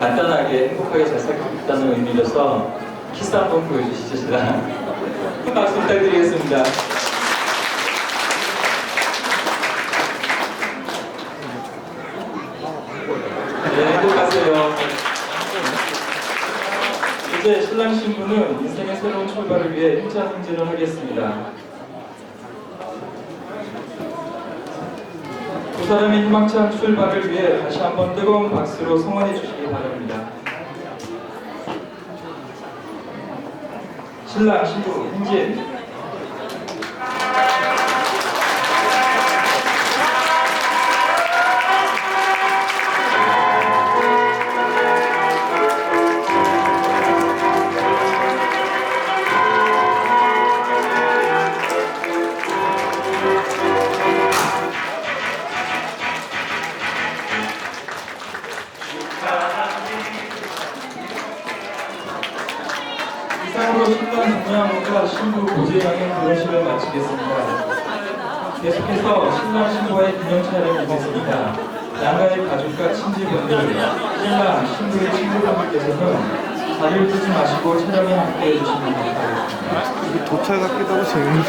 간단하게 행복하게 잘 살고 있다는 의미로서 키스 한번 보여주시죠, 신랑. 박수 부탁드리겠습니다. 네, 행복하세요. 이제 신랑 신부는 인생의 새로운 출발을 위해 행자 행진을 하겠습니다. 사람의 희망찬 출발을 위해 다시 한번 뜨거운 박수로 성원해 주시기 바랍니다. 신랑 신부 행진 이상으로 신랑 동양호가 신부 고재영의 결혼식을 마치겠습니다. 계속해서 신랑 신부와의 기념 촬영이 있겠습니다. 양가의 가족과 친지분들, 신랑 신부의 친구분들께서는 자리를 뜨지 마시고 촬영에 함께해 주시면 감사하겠습니다. 도찰 같기도 하고 재밌는